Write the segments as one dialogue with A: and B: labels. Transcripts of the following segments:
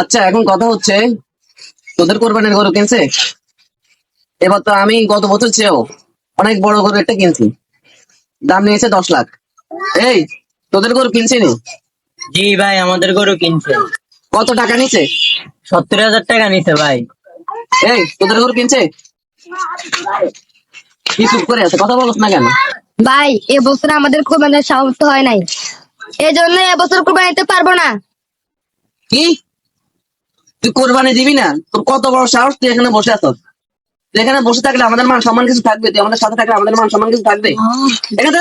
A: আচ্ছা এখন কথা হচ্ছে তোদের কোরবানির গরু কিনছে? এবার তো আমি গত বছর চেয়েও অনেক বড় গরু একটা কিনছি। দাম নিয়েছে দশ লাখ। এই তোদের গরু কিনছি নি?
B: জি ভাই আমাদের গরু কিনছে।
A: কত টাকা নিছে?
B: সত্তর হাজার টাকা নিছে ভাই।
A: এই তোদের গরু কিনছে? কি চুপ করে আছে? কথা বলছ না কেন?
C: ভাই এবছর আমাদের কোরবানির সামর্থ্য হয় নাই। এই জন্য এবছর পারব না।
A: কি? তুই কোরবানি দিবি না? তোর কত বড় সাহস তুই এখানে বসে আছ তুই এখানে বসে থাকলে আমাদের মান সম্মান কিছু থাকবে? তুই আমাদের সাথে থাকলে আমাদের মান সম্মান কিছু থাকবে? এখানে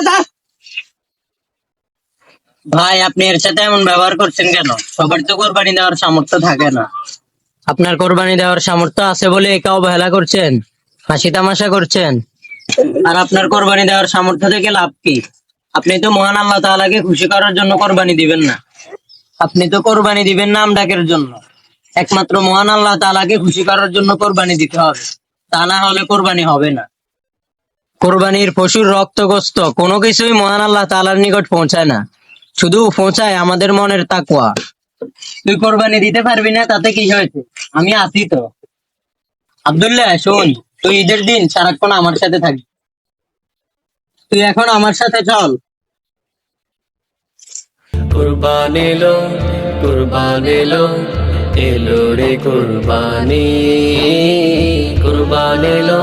B: ভাই আপনি এর সাথে এমন ব্যবহার করছেন কেন? সবার তো কোরবানি দেওয়ার সামর্থ্য থাকে না। আপনার কোরবানি দেওয়ার সামর্থ্য আছে বলে একা অবহেলা করছেন? হাসি তামাশা করছেন? আর আপনার কোরবানি দেওয়ার সামর্থ্য থেকে লাভ কি? আপনি তো মহান আল্লাহ তাআলাকে খুশি করার জন্য কোরবানি দিবেন না। আপনি তো কোরবানি দিবেন নাম ডাকের জন্য। একমাত্র মহান আল্লাহ তাআলাকে খুশি করার জন্য কোরবানি দিতে হবে। তা না হলে কোরবানি হবে না। কোরবানির পশুর রক্তগ্রস্ত কোনো কিছুই মহান আল্লাহ তাআলার নিকট পৌঁছায় না। শুধু পৌঁছায় আমাদের মনের তাকুয়া তুই কোরবানি দিতে পারবি না, তাতে কি হয়েছে? আমি আছি তো। আব্দুল্লাহ, শোন, তুই ঈদের দিন সারাক্ষণ আমার সাথে থাকবি। তুই এখন আমার সাথে চল।
D: কুরবান এলো কুরবান এলো এলো রে কুরবানি। কুরবান এলো।